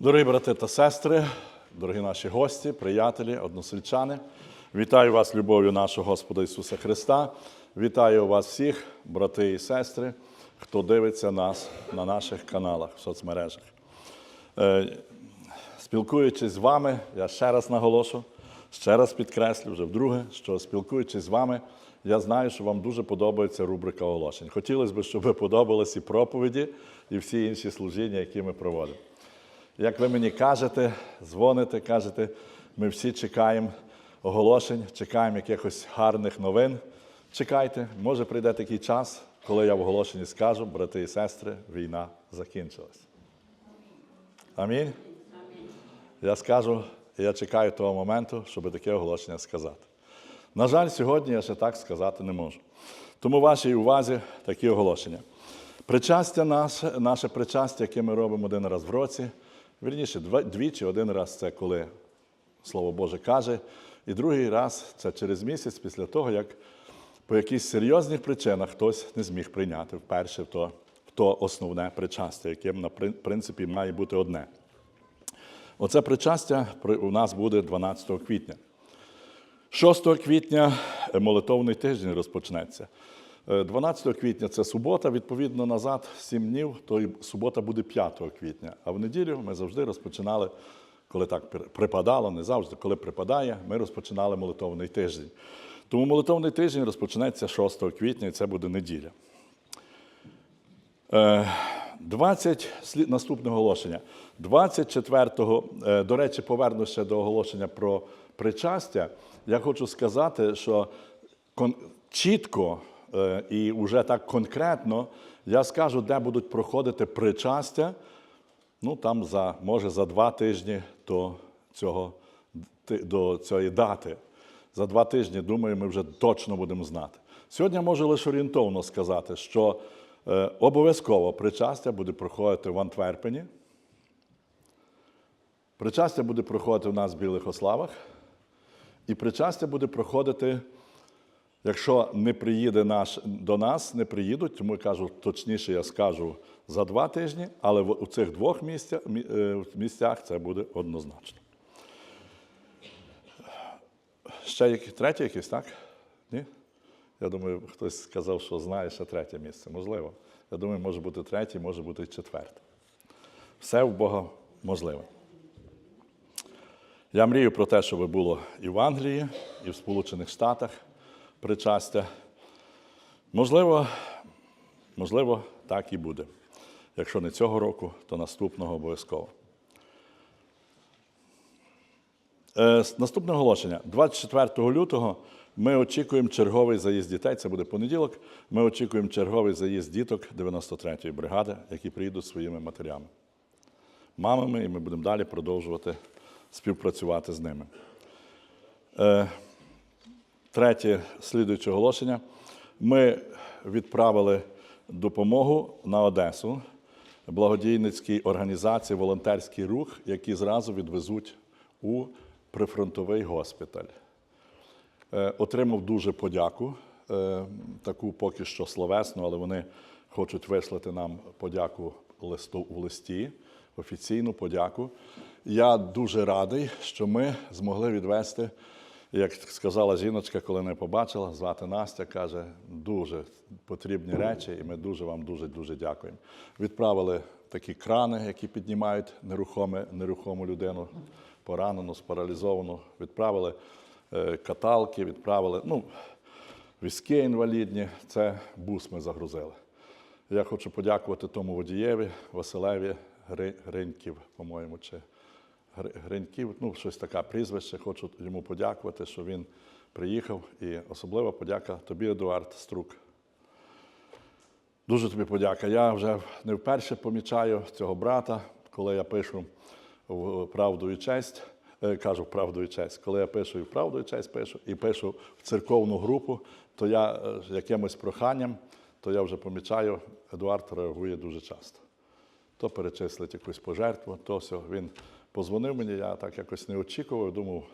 Дорогі брати та сестри, дорогі наші гості, приятелі, односельчани, вітаю вас любов'ю нашого Господа Ісуса Христа. Вітаю вас всіх, брати і сестри, хто дивиться нас на наших каналах в соцмережах. Е, Спілкуючись з вами, я ще раз наголошу, ще раз підкреслю, вже вдруге, що спілкуючись з вами, я знаю, що вам дуже подобається рубрика оголошень. Хотілося б, щоб ви подобались і проповіді, і всі інші служіння, які ми проводимо. Як ви мені кажете, дзвоните, кажете, ми всі чекаємо оголошень, чекаємо якихось гарних новин. Чекайте, може прийде такий час, коли я в оголошенні скажу, брати і сестри, війна закінчилась. Амінь. Я скажу, я чекаю того моменту, щоб таке оголошення сказати. На жаль, сьогодні я ще так сказати не можу. Тому вашій увазі такі оголошення. Причастя наше, наше причастя, яке ми робимо один раз в році, вірніше, двічі, один раз це коли Слово Боже каже, і другий раз це через місяць після того, як по якихось серйозних причинах хтось не зміг прийняти вперше в то, в то основне причастя, яке на принципі має бути одне. Оце причастя у нас буде 12 квітня. 6 квітня молитовний тиждень розпочнеться. Е, 12 квітня це субота, відповідно, назад 7 днів, то і субота буде 5 квітня. А в неділю ми завжди розпочинали, коли так припадало, не завжди, коли припадає, ми розпочинали молитовний тиждень. Тому молитовний тиждень розпочнеться 6 квітня, і це буде неділя. Е, 20, слід- наступне оголошення. 24-го, е, до речі, повернуся ще до оголошення про причастя. Я хочу сказати, що чітко е, і вже так конкретно я скажу, де будуть проходити причастя. Ну, там за, може за два тижні до, цього, до цієї дати. За два тижні, думаю, ми вже точно будемо знати. Сьогодні я можу лише орієнтовно сказати, що е, обов'язково причастя буде проходити в Антверпені. Причастя буде проходити у нас в Білих Ославах. І причастя буде проходити, якщо не приїде наш, до нас, не приїдуть, тому я кажу, точніше я скажу за два тижні, але в- у цих двох місцях, е, місцях це буде однозначно. Ще які, третє якесь, так? Ні? Я думаю, хтось сказав, що знає ще третє місце. Можливо. Я думаю, може бути третє, може бути четверте. Все в Бога можливе. Я мрію про те, щоб було і в Англії, і в Сполучених Штатах причастя. Можливо, можливо, так і буде. Якщо не цього року, то наступного обов'язково. Е, Наступне оголошення. 24 лютого ми очікуємо черговий заїзд дітей. Це буде понеділок. Ми очікуємо черговий заїзд діток 93-ї бригади, які приїдуть своїми матерями, мамами, і ми будемо далі продовжувати співпрацювати з ними. Е, Третє слідуюче оголошення. Ми відправили допомогу на Одесу благодійницькій організації Волонтерський рух, які зразу відвезуть у прифронтовий госпіталь. Е, Отримав дуже подяку, е, таку поки що словесну, але вони хочуть вислати нам подяку листу в листі, офіційну подяку. Я дуже радий, що ми змогли відвести, як сказала жіночка, коли не побачила, звати Настя, каже, дуже потрібні речі, і ми дуже вам дуже дуже дякуємо. Відправили такі крани, які піднімають нерухоме, нерухому людину, поранену, спаралізовану. Відправили е, каталки, відправили ну, візки інвалідні. Це бус ми загрузили. Я хочу подякувати тому водієві, Василеві Гриньків, по-моєму, чи Гриньків, ну, щось таке прізвище. Хочу йому подякувати, що він приїхав. І особлива подяка тобі, Едуард Струк. Дуже тобі подяка. Я вже не вперше помічаю цього брата, коли я пишу в правду і честь. е, Кажу правду і честь. Коли я пишу і правду і честь пишу, і пишу в церковну групу, то я е, якимось проханням, то я вже помічаю, Едуард реагує дуже часто. То перечислить якусь пожертву, то все. Він позвонив мені, я так якось не очікував, думав,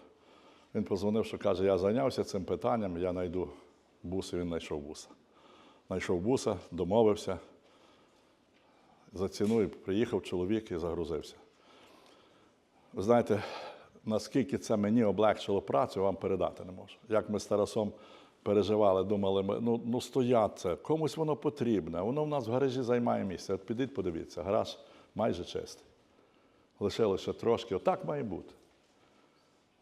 він позвонив, що каже, я зайнявся цим питанням, я знайду бус, і він знайшов буса. Знайшов буса, домовився. За ціною приїхав чоловік і загрузився. Ви знаєте, наскільки це мені облегшило працю, вам передати не можу. Як ми з Тарасом переживали, думали, ми, ну, ну стоять це, комусь воно потрібне, воно в нас в гаражі займає місце. От підіть, подивіться, гараж майже чистий. Лишилося трошки, отак має бути.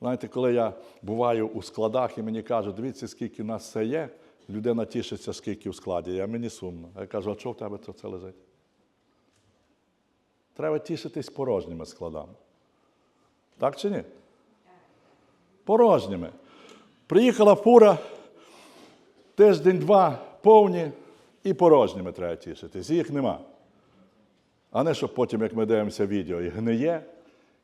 Знаєте, коли я буваю у складах і мені кажуть, дивіться, скільки в нас це є, людина тішиться, скільки в складі а мені сумно. Я кажу, а чого в тебе це лежить? Треба тішитись порожніми складами. Так чи ні? Порожніми. Приїхала фура, тиждень-два повні і порожніми треба тішитись. Їх нема. А не щоб потім, як ми дивимося відео, і гниє,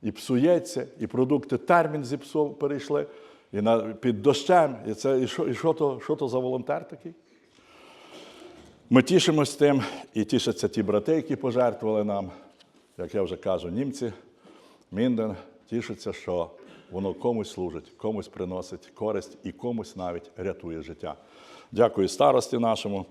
і псується, і продукти термін зіпсов перейшли, і на, під дощем. І, це, і, що, і що, то, що то за волонтер такий? Ми тішимось тим, і тішаться ті брати, які пожертвували нам, як я вже кажу, німці, Мінден, тішиться, що воно комусь служить, комусь приносить користь і комусь навіть рятує життя. Дякую старості нашому.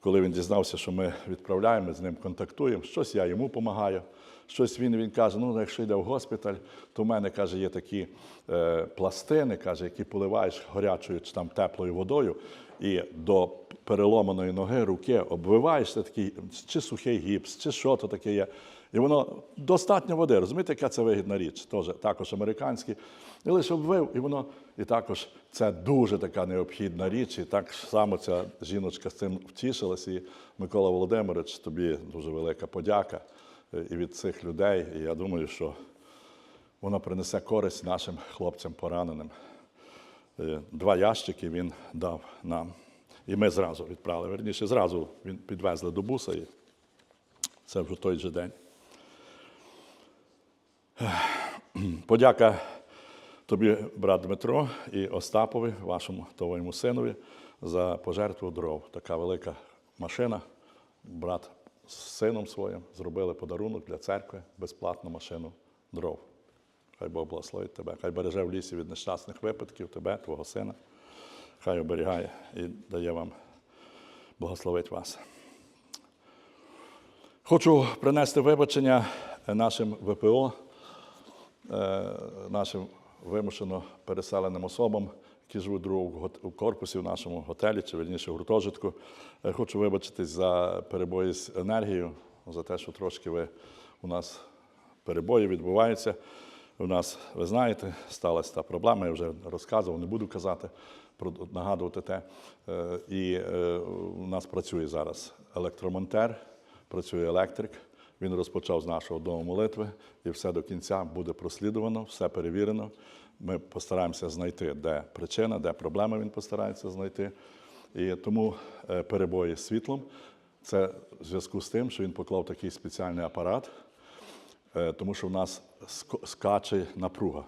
Коли він дізнався, що ми відправляємо, з ним контактуємо, щось я йому допомагаю, щось він, він каже, ну якщо йде в госпіталь, то в мене каже, є такі е, пластини, каже, які поливаєш гарячою чи там теплою водою, і до переломаної ноги, руки обвиваєшся такий, чи сухий гіпс, чи що то таке є. І воно достатньо води. Розумієте, яка це вигідна річ? Теж, також американські. І лише обвив, і воно, і також це дуже така необхідна річ. І так само ця жіночка з цим втішилась. І Микола Володимирович, тобі дуже велика подяка е, і від цих людей. І я думаю, що воно принесе користь нашим хлопцям пораненим. Е, Два ящики він дав нам. І ми зразу відправили. Верніше, зразу він підвезли до буса. І це вже той же день. Подяка тобі, брат Дмитро, і Остапові, вашому твоєму синові, за пожертву дров. Така велика машина. Брат з сином своїм зробили подарунок для церкви, безплатну машину дров. Хай Бог благословить тебе, хай береже в лісі від нещасних випадків тебе, твого сина. Хай оберігає і дає вам благословить вас. Хочу принести вибачення нашим ВПО, нашим вимушено переселеним особам, які живуть в другому у корпусі в нашому готелі, чи верніше гуртожитку. Е, Хочу вибачитись за перебої з енергією, за те, що трошки ви у нас перебої відбуваються. У нас, ви знаєте, сталася та проблема, я вже розказував, не буду казати, про- нагадувати те. Е, І е, у нас працює зараз електромонтер, працює електрик. Він розпочав з нашого дому молитви, і все до кінця буде прослідувано, все перевірено. Ми постараємося знайти, де причина, де проблема він постарається знайти. І тому е, перебої з світлом це в зв'язку з тим, що він поклав такий спеціальний апарат, е, тому що в нас скаче напруга.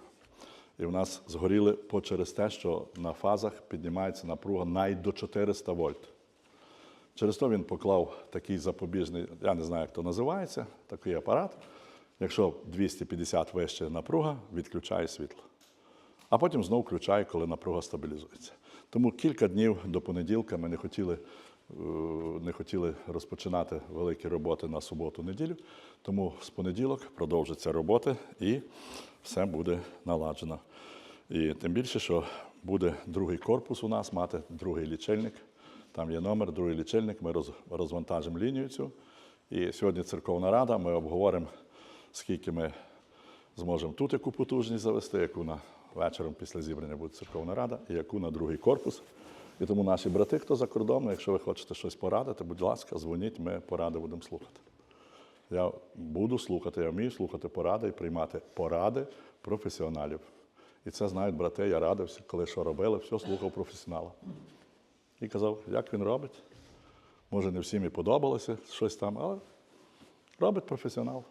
І в нас згоріли по через те, що на фазах піднімається напруга навіть до 400 вольт. Через то він поклав такий запобіжний, я не знаю, як то називається, такий апарат. Якщо 250 вище напруга, відключає світло. А потім знову включає, коли напруга стабілізується. Тому кілька днів до понеділка ми не хотіли, е, не хотіли розпочинати великі роботи на суботу-неділю. Тому з понеділок продовжаться роботи і все буде наладжено. І тим більше, що буде другий корпус у нас, мати другий лічильник. Там є номер, другий лічильник, ми роз- розвантажимо лінію цю. І сьогодні церковна рада, ми обговоримо, скільки ми зможемо тут яку потужність завести, яку на вечором після зібрання буде церковна рада, і яку на другий корпус. І тому наші брати, хто за кордоном, якщо ви хочете щось порадити, будь ласка, дзвоніть, ми поради будемо слухати. Я буду слухати, я вмію слухати поради і приймати поради професіоналів. І це знають брати, я радився, коли що робили, все слухав професіонала. І казав, як він робить. Може, не всім і подобалося щось там, але робить професіонал.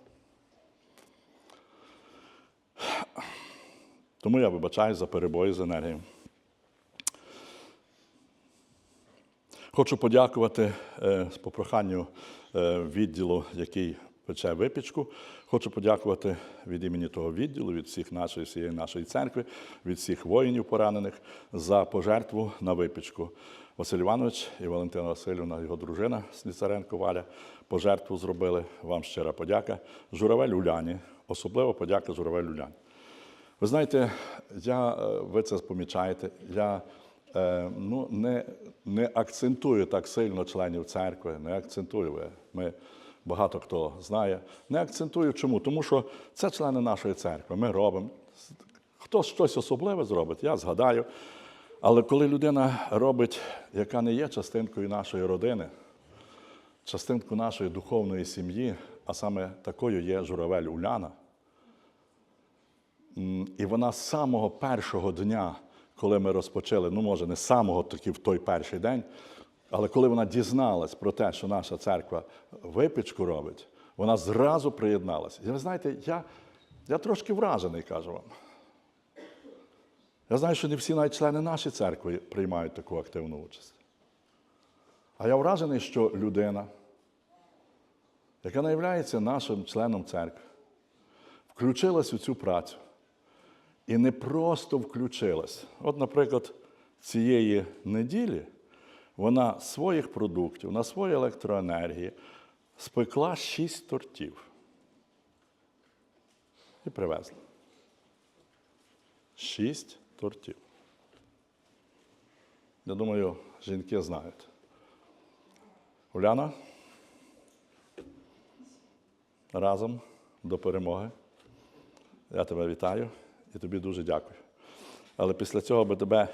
Тому я вибачаю за перебої з енергією. Хочу подякувати е, з попроханню е, відділу, який пече випічку. Хочу подякувати від імені того відділу, від всіх нашої всієї нашої церкви, від всіх воїнів поранених за пожертву на випічку. Василь Іванович і Валентина Васильівна, його дружина Сніцаренко Валя, пожертву зробили. Вам щира подяка. Журавель Уляні Особливо подяка Журавель Люлян. Ви знаєте, я, е, ви це помічаєте, я е, ну, не, не акцентую так сильно членів церкви, не акцентую. Ми, багато хто знає. Не акцентую чому? Тому що це члени нашої церкви. Ми робимо. Хтось щось особливе зробить, я згадаю. Але коли людина робить, яка не є частинкою нашої родини, частинку нашої духовної сім'ї, а саме такою є журавель Уляна, і вона з самого першого дня, коли ми розпочали, ну може не з самого таки в той перший день, але коли вона дізналась про те, що наша церква випічку робить, вона зразу приєдналася. І ви знаєте, я, я трошки вражений, кажу вам. Я знаю, що не всі навіть члени нашої церкви приймають таку активну участь. А я вражений, що людина, яка є нашим членом церкви, включилась у цю працю. І не просто включилась. От, наприклад, цієї неділі вона своїх продуктів на своїй електроенергії спекла шість тортів. І привезла. Шість тортів. Я думаю, жінки знають. Уляна, разом до перемоги. Я тебе вітаю і тобі дуже дякую. Але після цього би тебе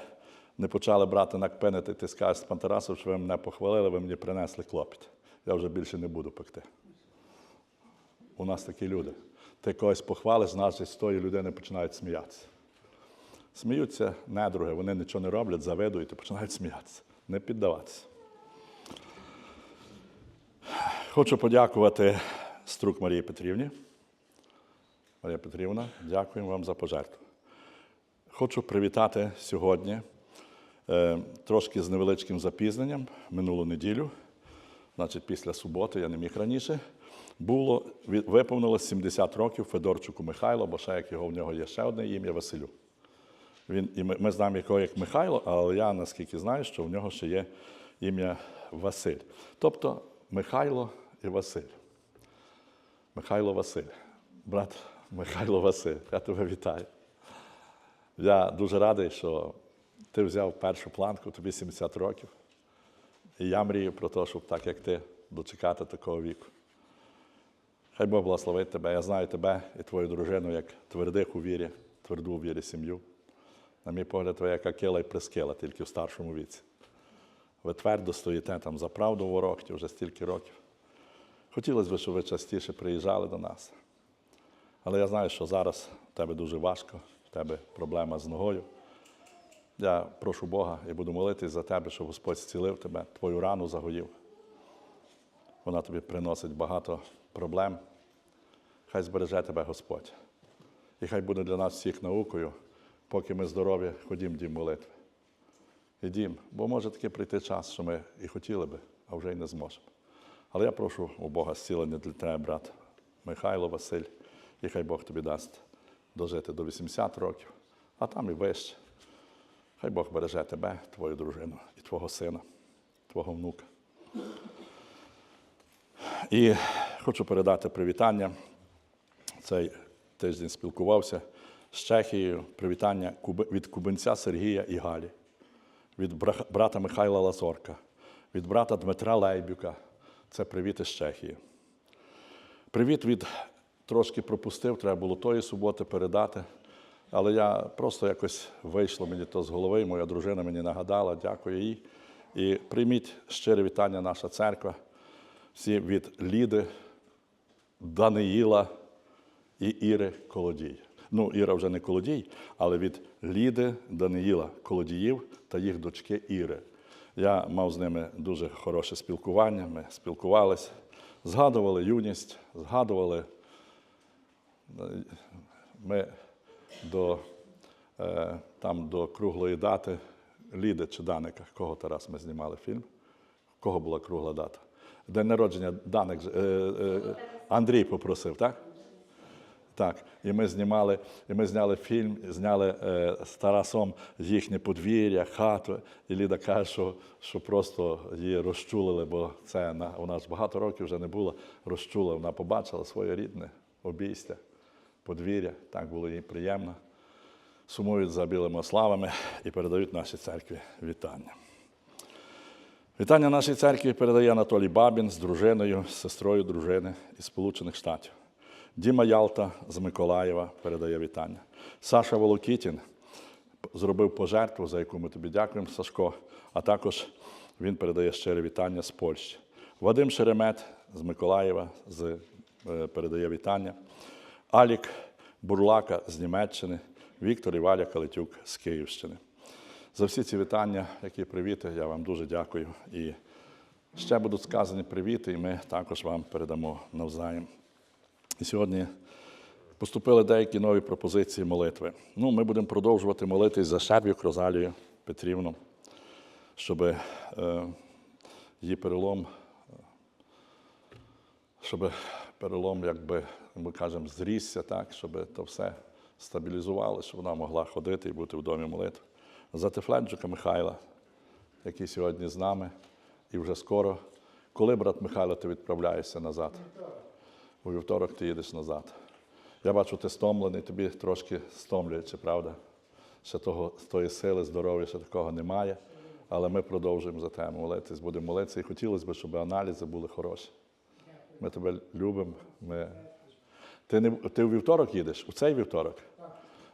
не почали брати на кпенити, ти скажеш пан Тарасов, що ви мене похвалили, ви мені принесли клопіт. Я вже більше не буду пекти. У нас такі люди. Ти когось похвалиш, значить з тої людини починають сміятися. Сміються недруги, вони нічого не роблять, завидують і починають сміятися. Не піддаватися. Хочу подякувати Струк Марії Петрівні. Марія Петрівна, дякуємо вам за пожертву. Хочу привітати сьогодні трошки з невеличким запізненням минулу неділю, значить, після суботи, я не міг раніше. Було виповнилось 70 років Федорчуку Михайло, бо ще як його в нього є ще одне ім'я Василю. Він, і ми, знаємо якого як Михайло, але я наскільки знаю, що в нього ще є ім'я Василь. Тобто Михайло і Василь. Михайло Василь, брат Михайло Василь, я тебе вітаю. Я дуже радий, що ти взяв першу планку, тобі 70 років. І я мрію про те, щоб так як ти дочекати такого віку. Хай Бог благословить тебе. Я знаю тебе і твою дружину як твердих у вірі, тверду у вірі сім'ю. На мій погляд, твоя яка кила і прискила, тільки в старшому віці. Ви твердо стоїте там за правду в ворогті вже стільки років. Хотілося б, щоб ви частіше приїжджали до нас. Але я знаю, що зараз в тебе дуже важко, в тебе проблема з ногою. Я прошу Бога і буду молитись за тебе, щоб Господь зцілив тебе, твою рану загоїв. Вона тобі приносить багато проблем. Хай збереже тебе Господь. І хай буде для нас всіх наукою, поки ми здорові, ходім дім молитви. Ідім, бо може таки прийти час, що ми і хотіли би, а вже й не зможемо. Але я прошу у Бога зцілення для тебе, брат Михайло, Василь, і хай Бог тобі дасть дожити до 80 років, а там і вище. Хай Бог береже тебе, твою дружину і твого сина, твого внука. І хочу передати привітання. Цей тиждень спілкувався з Чехією. Привітання від кубинця Сергія і Галі, від брата Михайла Лазорка, від брата Дмитра Лейбюка. Це привіт із Чехії. Привіт від трошки пропустив, треба було тої суботи передати. Але я просто якось вийшло мені то з голови, моя дружина мені нагадала, дякую їй. І прийміть щире вітання наша церква, всі від Ліди, Даниїла і Іри Колодій. Ну, Іра вже не Колодій, але від Ліди, Даниїла Колодіїв та їх дочки Іри. Я мав з ними дуже хороше спілкування. Ми спілкувалися, згадували юність, згадували ми до, е, там до круглої дати Ліди чи Даника, кого Тарас ми знімали фільм, кого була кругла дата. День народження Даник, е, е, Андрій попросив, так? Так, і ми знімали, і ми зняли фільм, зняли е, з Тарасом їхнє подвір'я, хату. І Ліда каже, що, що просто її розчулили, бо це на, вона ж багато років вже не була розчула. Вона побачила своє рідне обійстя. Подвір'я. Так було їй приємно. Сумують за білими славами і передають нашій церкві вітання. Вітання нашій церкві передає Анатолій Бабін з дружиною, сестрою дружини із Сполучених Штатів. Діма Ялта з Миколаєва передає вітання. Саша Волокітін зробив пожертву, за яку ми тобі дякуємо, Сашко. А також він передає щире вітання з Польщі. Вадим Шеремет з Миколаєва е, передає вітання. Алік Бурлака з Німеччини, Віктор і Валя Калитюк з Київщини. За всі ці вітання, які привіти, я вам дуже дякую. І ще будуть сказані привіти, і ми також вам передамо навзаєм. І сьогодні поступили деякі нові пропозиції молитви. Ну, ми будемо продовжувати молитись за Шервік Розалію Петрівну, щоб е, її перелом, щоб перелом, якби ми кажемо, зрісся, так, щоб то все стабілізувало, щоб вона могла ходити і бути в домі молитви. За Тефленджика Михайла, який сьогодні з нами, і вже скоро. Коли, брат Михайло, ти відправляєшся назад? У вівторок ти їдеш назад. Я бачу, ти стомлений, тобі трошки стомлюється, правда? Ще того, тої сили, здоров'я, ще такого немає. Але ми продовжуємо за тебе молитись, будемо молитися. І хотілося б, щоб аналізи були хороші. Ми тебе любимо. Ми... Ти, не... ти у вівторок їдеш? У цей вівторок?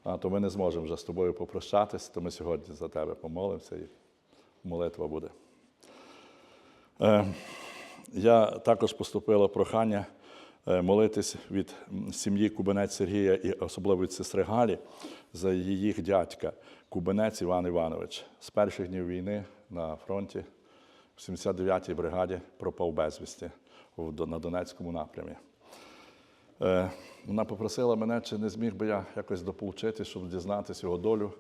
А то ми не зможемо вже з тобою попрощатись, то ми сьогодні за тебе помолимося і молитва буде. Е, я також поступило прохання е, молитись від сім'ї Кубинець Сергія і особливо від сестри Галі за її дядька Кубинець Іван Іванович. З перших днів війни на фронті в 79-й бригаді пропав безвісті на Донецькому напрямі. Е, Вона попросила мене, чи не зміг би я якось дополучити, щоб дізнатися його долю.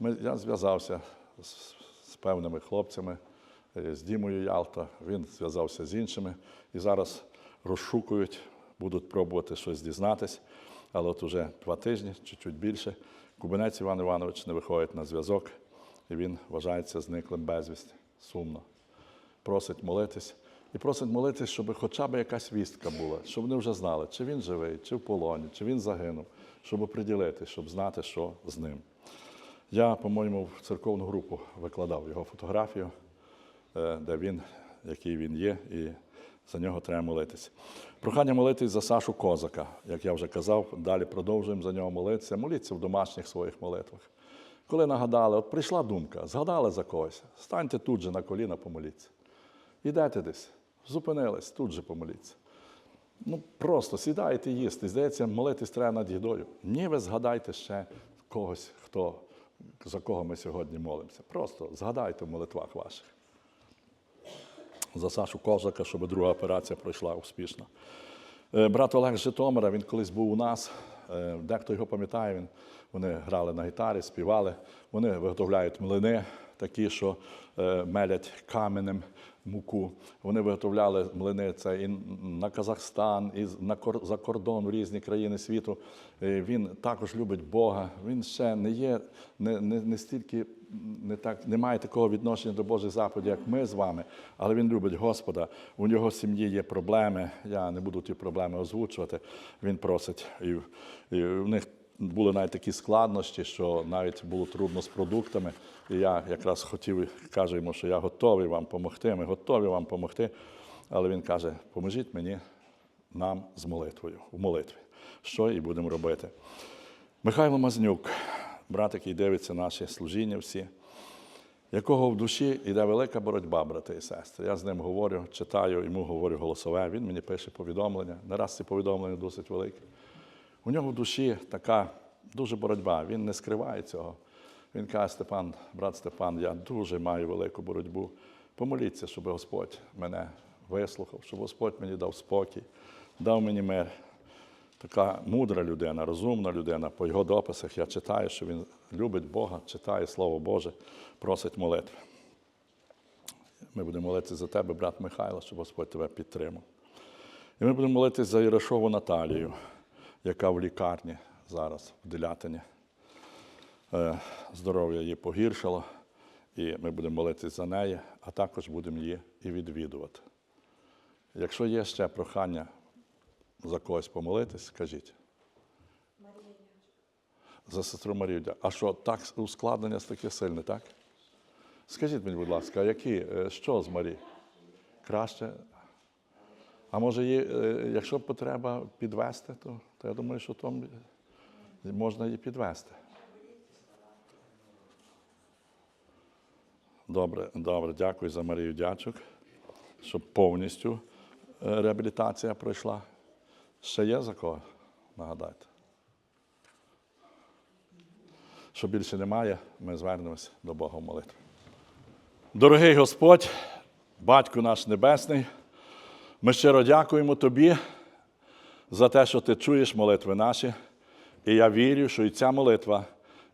Ми, я зв'язався з, з певними хлопцями, е, з Дімою Ялта, він зв'язався з іншими і зараз розшукують, будуть пробувати щось дізнатись. Але от уже два тижні, чуть-чуть більше, Кубинець Іван Іванович не виходить на зв'язок, і він вважається зниклим безвісти. Сумно просить молитись. І просить молитись, щоб хоча б якась вістка була, щоб вони вже знали, чи він живий, чи в полоні, чи він загинув, щоб оприділити, щоб знати, що з ним. Я, по-моєму, в церковну групу викладав його фотографію, е, де він, який він є, і за нього треба молитись. Прохання молитись за Сашу Козака, як я вже казав, далі продовжуємо за нього молитися. Моліться в домашніх своїх молитвах. Коли нагадали, от прийшла думка, згадали за когось, станьте тут же на коліна, помоліться. Ідете десь, зупинились, тут же помоліться. Ну, просто сідайте їсти. Здається, молитись треба над їдою. Ні, ви згадайте ще когось, хто, за кого ми сьогодні молимося. Просто згадайте в молитвах ваших. За Сашу Козака, щоб друга операція пройшла успішно. Е, Брат Олег Житомира, він колись був у нас. е, Дехто його пам'ятає, він, вони грали на гітарі, співали. Вони виготовляють млини, такі, що е, мелять каменем муку. Вони виготовляли млини це і на Казахстан, і на за кордон в різні країни світу. Е, Він також любить Бога. Він ще не є не, не, не стільки не так, не має такого відношення до Божих заповідей, як ми з вами, але він любить Господа. У нього в сім'ї є проблеми. Я не буду ті проблеми озвучувати. Він просить, і, і в них були навіть такі складнощі, що навіть було трудно з продуктами. І я якраз хотів, кажу йому, що я готовий вам допомогти. Ми готові вам допомогти. Але він каже: поможіть мені нам з молитвою, в молитві. Що і будемо робити. Михайло Мазнюк, брат, який дивиться наші служіння всі, якого в душі йде велика боротьба, брати і сестри. Я з ним говорю, читаю, йому говорю голосове, він мені пише повідомлення. Не раз ці повідомлення досить великі. У нього в душі така дуже боротьба, він не скриває цього. Він каже, Степан, брат Степан, я дуже маю велику боротьбу. Помоліться, щоб Господь мене вислухав, щоб Господь мені дав спокій, дав мені мир. Така мудра людина, розумна людина. По його дописах я читаю, що він любить Бога, читає Слово Боже, просить молитви. Ми будемо молитися за тебе, брат Михайло, щоб Господь тебе підтримав. І ми будемо молитися за Ірошову Наталію, яка в лікарні зараз, в Делятині. Е, Здоров'я її погіршило, і ми будемо молитися за неї, а також будемо її і відвідувати. Якщо є ще прохання за когось помолитись, скажіть. За сестру Марію. А що, так ускладнення таке сильне, так? Скажіть мені, будь ласка, які, е, що з Марії? Краще? А може, її, е, якщо потреба підвести, то, то я думаю, що там можна її підвести. Добре, добре, дякую за Марію Дячук, щоб повністю е, реабілітація пройшла. Ще є за кого? Нагадайте. Що більше немає, ми звернемось до Бога в молитві. Дорогий Господь, Батько наш Небесний, ми щиро дякуємо Тобі за те, що Ти чуєш молитви наші. І я вірю, що і ця молитва,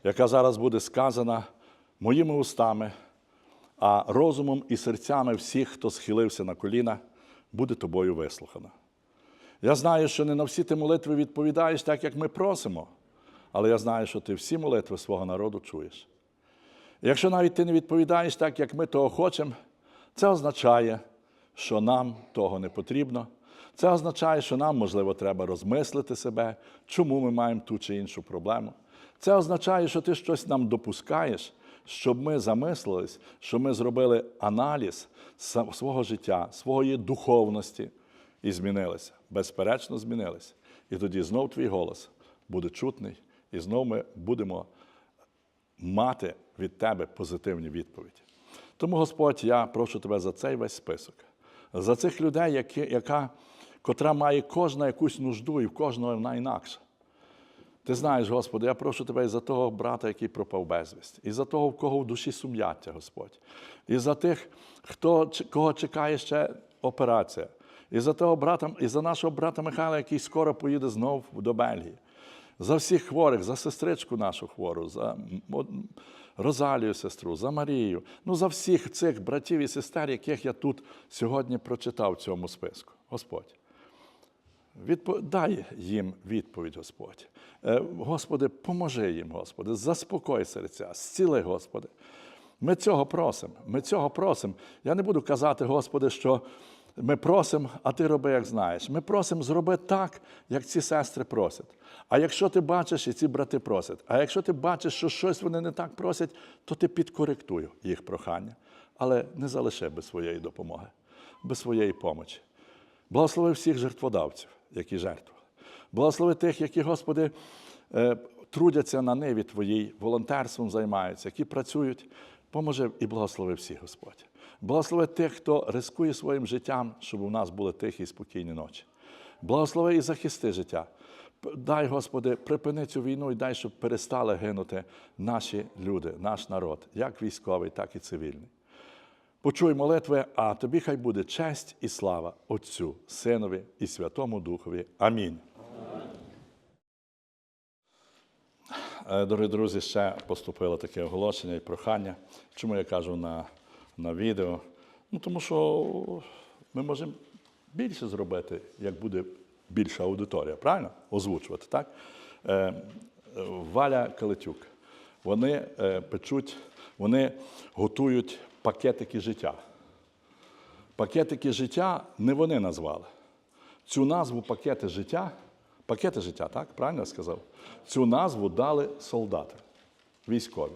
яка зараз буде сказана моїми устами, а розумом і серцями всіх, хто схилився на коліна, буде тобою вислухана. Я знаю, що не на всі ти молитви відповідаєш так, як ми просимо, але я знаю, що ти всі молитви свого народу чуєш. Якщо навіть ти не відповідаєш так, як ми того хочемо, це означає, що нам того не потрібно. Це означає, що нам, можливо, треба розмислити себе, чому ми маємо ту чи іншу проблему. Це означає, що ти щось нам допускаєш, щоб ми замислились, щоб ми зробили аналіз свого життя, своєї духовності і змінилися. Безперечно, змінилися. І тоді знов твій голос буде чутний, і знов ми будемо мати від тебе позитивні відповіді. Тому, Господь, я прошу тебе за цей весь список, за цих людей, які, яка, котра має кожна якусь нужду, і в кожного вона інакша. Ти знаєш, Господи, я прошу тебе і за того брата, який пропав безвість, і за того, в кого в душі сум'яття, Господь, і за тих, хто, кого чекає ще операція, і за того брата, і за нашого брата Михайла, який скоро поїде знов до Бельгії. За всіх хворих, за сестричку нашу хвору, за Розалію сестру, за Марію, ну за всіх цих братів і сестер, яких я тут сьогодні прочитав в цьому списку. Господь. Відпо... Дай їм відповідь, Господь. Е, Господи, поможи їм, Господи, заспокой серця, зціли, Господи. Ми цього просимо. Ми цього просимо. Я не буду казати, Господи, що ми просимо, а ти роби, як знаєш. Ми просимо зроби так, як ці сестри просять. А якщо ти бачиш, і ці брати просять, а якщо ти бачиш, що щось вони не так просять, то ти підкоректуй їх прохання. Але не залиши без своєї допомоги, без своєї помочі. Благослови всіх жертводавців, які жертвували. Благослови тих, які, Господи, е, трудяться на ниві Твоїй, волонтерством займаються, які працюють. Поможи і благослови всіх, Господь. Благослови тих, хто рискує своїм життям, щоб у нас були тихі і спокійні ночі. Благослови і захисти життя. Дай, Господи, припини цю війну і дай, щоб перестали гинути наші люди, наш народ, як військовий, так і цивільний. Почуй молитви, а тобі хай буде честь і слава Отцю, Синові і Святому Духові. Амінь. Е, Дорогі друзі, ще поступило таке оголошення і прохання. Чому я кажу на, на відео? Ну, тому що ми можемо більше зробити, як буде більша аудиторія, правильно? Озвучувати, так? Е, Валя Калитюк. Вони е, печуть, вони готують пакетики життя. Пакетики життя не вони назвали. Цю назву пакети життя, пакети життя, так? Правильно я сказав? Цю назву дали солдати, військові.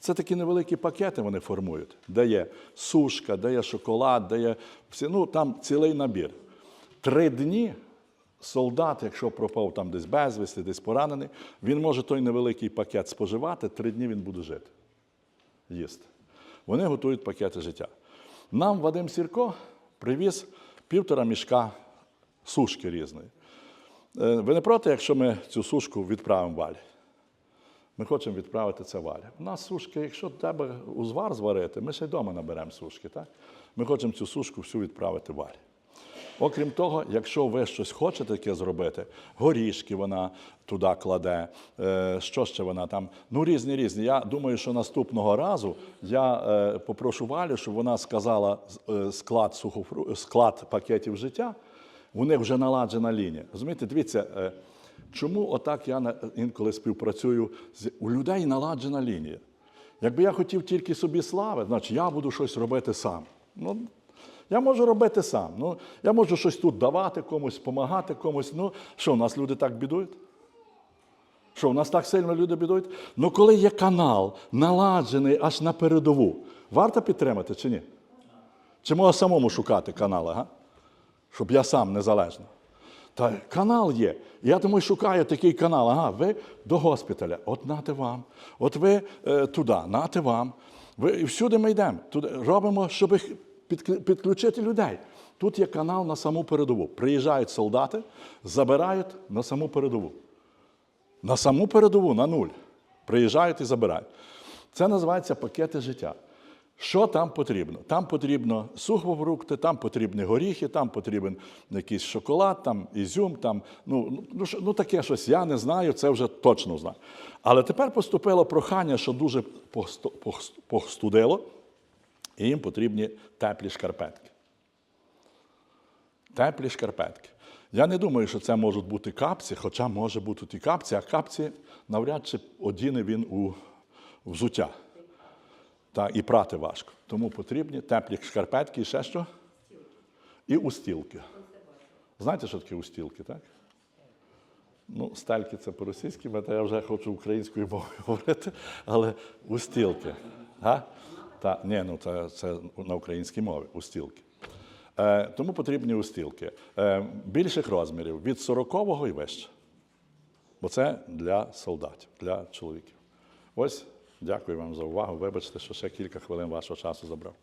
Це такі невеликі пакети вони формують, де є сушка, де є шоколад, де є всі, ну там цілий набір. Три дні солдат, якщо пропав там десь безвісти, десь поранений, він може той невеликий пакет споживати, три дні він буде жити, їсти. Вони готують пакети життя. Нам Вадим Сірко привіз півтора мішка сушки різної. Е, Ви не проти, якщо ми цю сушку відправимо Валі? Ми хочемо відправити це Валі. У нас сушки, якщо треба узвар зварити, ми ще й вдома наберемо сушки. Так? Ми хочемо цю сушку всю відправити Валі. Окрім того, якщо ви щось хочете таке зробити, горішки вона туди кладе, е, що ще вона там, ну різні різні. Я думаю, що наступного разу я е, попрошу Валю, щоб вона сказала е, склад сухофру... склад пакетів життя. У них вже наладжена лінія. Розумієте, дивіться, чому отак я інколи співпрацюю з у людей наладжена лінія. Якби я хотів тільки собі слави, значить я буду щось робити сам. Ну, я можу робити сам. Ну, я можу щось тут давати комусь, допомагати комусь. Ну, що, у нас люди так бідують? Що в нас так сильно люди бідують? Ну коли є канал, наладжений аж на передову, варто підтримати чи ні? Чи можна самому шукати канали, га? щоб я сам незалежно? Та канал є. Я тому й шукаю такий канал. Ага, ви до госпіталя, от нате вам, от ви е, туди, нате вам. Ви, і всюди ми йдемо. Туди робимо, щоб підключити людей. Тут є канал на саму передову. Приїжджають солдати, забирають на саму передову. На саму передову, на нуль. Приїжджають і забирають. Це називається пакети життя. Що там потрібно? Там потрібно сухофрукти, там потрібні горіхи, там потрібен якийсь шоколад, там ізюм, там, ну, ну, ну таке щось. Я не знаю, це вже точно знаю. Але тепер поступило прохання, що дуже постудило, і їм потрібні теплі шкарпетки. Теплі шкарпетки. Я не думаю, що це можуть бути капці, хоча може бути і капці, а капці навряд чи одіне він у взуття. Та, і прати важко. Тому потрібні теплі шкарпетки і ще що? І устілки. Знаєте, що таке устілки, так? Ну, стельки це по-російськи, бо я вже хочу українською мовою говорити, але устілки. Га? Та, ні, ну це, це на українській мові, устілки. Е, тому потрібні устілки. Е, більших розмірів від 40-го і вище. Бо це для солдатів, для чоловіків. Ось, дякую вам за увагу. Вибачте, що ще кілька хвилин вашого часу забрав.